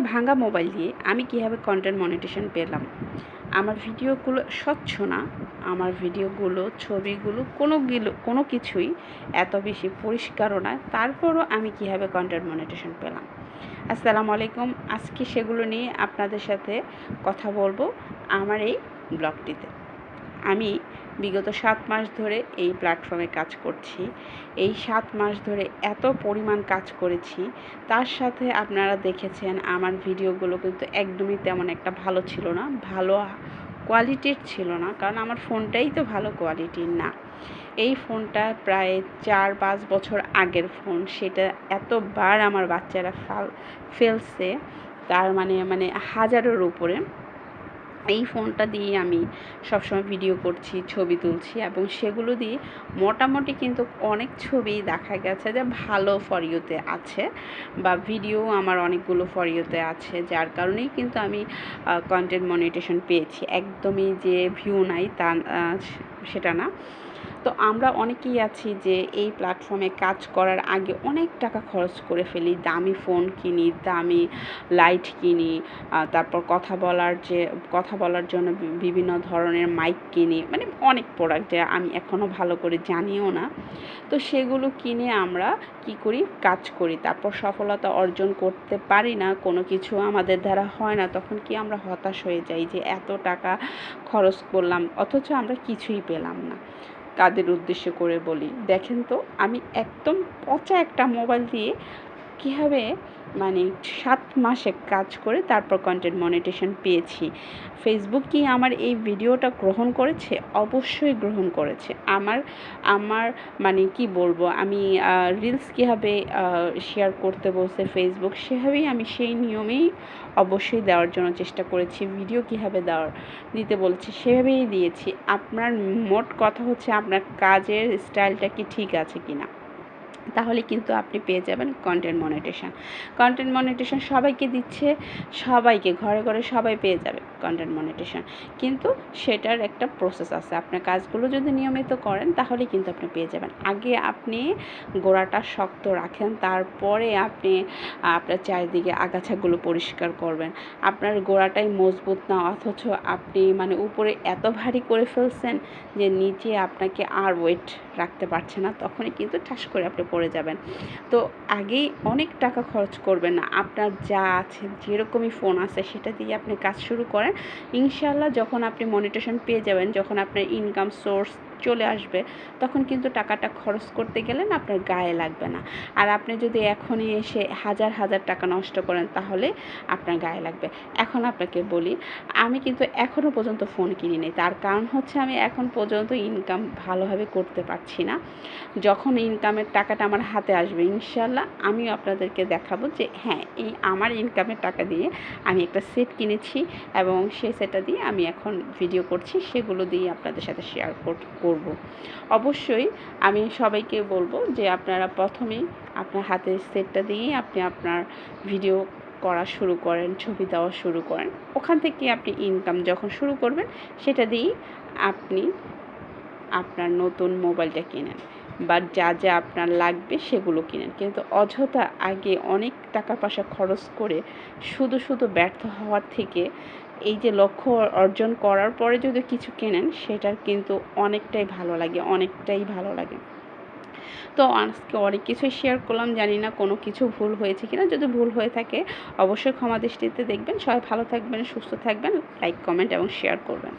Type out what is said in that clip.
ভাঙা মোবাইল দিয়ে আমি কীভাবে কন্টেন্ট মনিটেশন পেলাম? আমার ভিডিওগুলো স্বচ্ছ না। আমার ভিডিওগুলো, ছবিগুলো কোনোগুলো কোনো কিছুই এত বেশি পরিষ্কারও না। তারপরও আমি কীভাবে কন্টেন্ট মনিটেশন পেলাম? আসসালামু আলাইকুম। আজকে সেগুলো নিয়ে আপনাদের সাথে কথা বলব আমার এই ব্লগটিতে আমি বিগত সাত মাস ধরে এই প্ল্যাটফর্মে কাজ করছি। এই সাত মাস ধরে এত পরিমাণ কাজ করেছি। তার সাথে আপনারা দেখেছেন, আমার ভিডিওগুলো কিন্তু একদমই তেমন একটা ভালো ছিল না। ভালো কোয়ালিটির ছিল না, কারণ আমার ফোনটাই তো ভালো কোয়ালিটির না। এই ফোনটা প্রায় চার পাঁচ বছর আগের ফোন। সেটা এতবার আমার বাচ্চারা ফাল ফেলছে, তার মানে মানে হাজারের উপরে। এই ফোনটা দিয়ে আমি সবসময় ভিডিও করছি, ছবি তুলছি এবং সেগুলো দিয়ে মোটামুটি কিন্তু অনেক ছবি দেখা গেছে যে ভালো ফরিওতে আছে বা ভিডিও আমার অনেকগুলো ফরিওতে আছে, যার কারণেই কিন্তু আমি কন্টেন্ট মনিটেশন পেয়েছি। একদমই যে ভিউ নাই তা সেটা না। তো আমরা অনেকেই আছি যে এই প্ল্যাটফর্মে কাজ করার আগে অনেক টাকা খরচ করে ফেলি। দামি ফোন কিনি, দামি লাইট কিনি তারপর কথা বলার যে, কথা বলার জন্য বিভিন্ন ধরনের মাইক কিনি। মানে অনেক প্রোডাক্ট যা আমি এখনও ভালো করে জানিও না। তো সেগুলো কিনে আমরা কি করি? কাজ করি। তারপর সফলতা অর্জন করতে পারি না, কোনো কিছু আমাদের দ্বারা হয় না, তখন কি আমরা হতাশ হয়ে যাই যে এত টাকা খরচ করলাম, অথচ আমরা কিছুই পেলাম না। কাদের উদ্দেশ্য করে বলি? দেখেন তো আমি একদম পচা একটা মোবাইল দিয়ে কীভাবে মানে সাত মাসে কাজ করে তারপর কন্টেন্ট মনিটেশন পেয়েছি? ফেসবুক কি আমার এই ভিডিওটা গ্রহণ করেছে? অবশ্যই গ্রহণ করেছে। আমার আমার মানে কি বলব? আমি রিলস কীভাবে শেয়ার করতে বলছে ফেসবুক সেভাবেই আমি সেই নিয়মেই অবশ্যই দেওয়ার জন্য চেষ্টা করেছি। ভিডিও কীভাবে দেওয়ার, দিতে বলছি, সেভাবেই দিয়েছি। আপনার মোট কথা হচ্ছে আপনার কাজের স্টাইলটা কি ঠিক আছে কি না তাহলে কিন্তু আপনি পেয়ে যাবেন কন্টেন্ট মনিটেশন কন্টেন্ট মনিটেশন সবাইকে দিচ্ছে, সবাইকে, ঘরে ঘরে সবাই পেয়ে যাবে। কন্টেন্ট মনিটেশন কিন্তু সেটার একটা প্রসেস আছে। আপনার কাজগুলো যদি নিয়মিত করেন, তাহলে কিন্তু আপনি পেয়ে যাবেন। আগে আপনি গোড়াটা শক্ত রাখেন, তারপরে আপনি আপনার চারিদিকে আগাছাগুলো পরিষ্কার করবেন। আপনার গোড়াটাই মজবুত না, অথচ আপনি মানে উপরে এত ভারী করে ফেলছেন যে নিচে আপনাকে আর ওয়েট রাখতে পারছে না, তখনই কিন্তু ঠাস করে আপনি পড়ে যাবেন। তো আগেই অনেক টাকা খরচ করবেন না। আপনার যা আছে, যেরকমই ফোন আছে, সেটা দিয়ে আপনি কাজ শুরু করেন। ইনশাল্লাহ যখন আপনি মনিটেশন পেয়ে যাবেন যখন আপনার ইনকাম সোর্স চলে আসবে, তখন কিন্তু টাকাটা খরচ করতে গেলেন আপনার গায়ে লাগবে না। আর আপনি যদি এখনই এসে হাজার হাজার টাকা নষ্ট করেন, তাহলে আপনার গায়ে লাগবে। এখন আপনাকে বলি, আমি কিন্তু এখনও পর্যন্ত ফোন কিনি নেই তার কারণ হচ্ছে আমি এখন পর্যন্ত ইনকাম ভালোভাবে করতে পারছি না। যখন ইনকামের টাকাটা আমার হাতে আসবে ইনশাল্লাহ আমিও আপনাদেরকে দেখাবো যে হ্যাঁ এই আমার ইনকামের টাকা দিয়ে আমি একটা সেট কিনেছি এবং সেই সেটটা দিয়ে আমি এখন ভিডিও করছি, সেগুলো দিয়ে আপনাদের সাথে শেয়ার করব। অবশ্যই আমি সবাইকে বলব যে আপনারা প্রথমেই আপনার হাতের সেটটা দিয়েই আপনি আপনার ভিডিও করা শুরু করেন, ছবি দেওয়া শুরু করেন। ওখান থেকে আপনি ইনকাম যখন শুরু করবেন, সেটা দিয়েই আপনি আপনার নতুন মোবাইলটা কেনেন। বা যা যা আপনার লাগবে সেগুলো কিনেন। কিন্তু অযথা আগে অনেক টাকা পয়সা খরচ করে শুধু শুধু ব্যর্থ হওয়ার থেকে এই যে লক্ষ্য অর্জন করার পরে যদি কিছু কেনেন, সেটার কিন্তু অনেকটাই ভালো লাগে, অনেকটাই ভালো লাগে। তো আজকে অনেক কিছুই শেয়ার করলাম, জানি না কোনো কিছু ভুল হয়েছে কিনা। যদি ভুল হয়ে থাকে, অবশ্যই ক্ষমা দৃষ্টিতে দেখবেন। সবাই ভালো থাকবেন, সুস্থ থাকবেন লাইক কমেন্ট এবং শেয়ার করবেন।